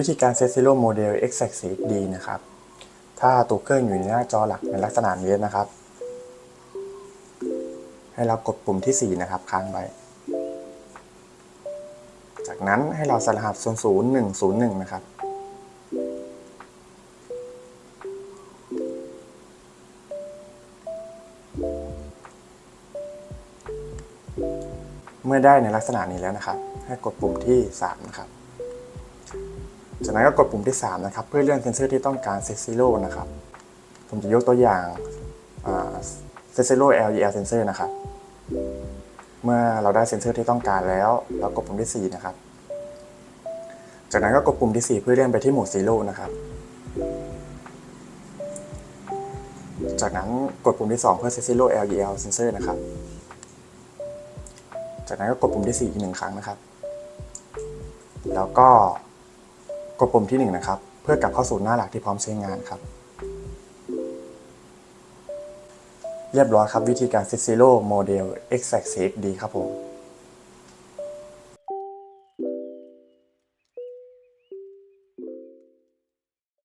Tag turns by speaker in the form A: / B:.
A: วิธีการ Set Zero Model Exact CFD นะครับ ถ้าตัวเครื่องอยู่ในหน้าจอหลักในลักษณะนี้นะครับ ให้เรากดปุ่มที่ 4 นะครับ ค้างไว้ จากนั้นให้เราใส่รหัส00101 นะครับ เมื่อได้ในลักษณะนี้แล้วนะครับ ให้กดปุ่มที่ 3 นะครับ จากนั้นก็กดปุ่มที่ 3 นะครับ เพื่อเลื่อนเซนเซอร์ที่ต้องการ Set Zero นะครับ ผมจะยกตัวอย่างอ่า Set Zero LEL Sensor นะครับ เมื่อเราได้เซนเซอร์ที่ต้องการแล้ว เรากดปุ่มที่ 4 นะครับ จากนั้นก็กดปุ่มที่ 4 เพื่อเลื่อนไปที่โหมด Zero นะครับ จากนั้นกดปุ่มที่ 2 เพื่อ Set Zero LEL Sensor นะครับ จากนั้นก็กดปุ่มที่ 4 อีกหนึ่งครั้งนะครับ แล้วก็ กดปุ่มที่ 1 นะครับ เพื่อกลับเข้าสู่หน้าหลักที่พร้อมใช้งานครับ เรียบร้อยครับวิธีการ Set Zero Model Exact CFD ครับผม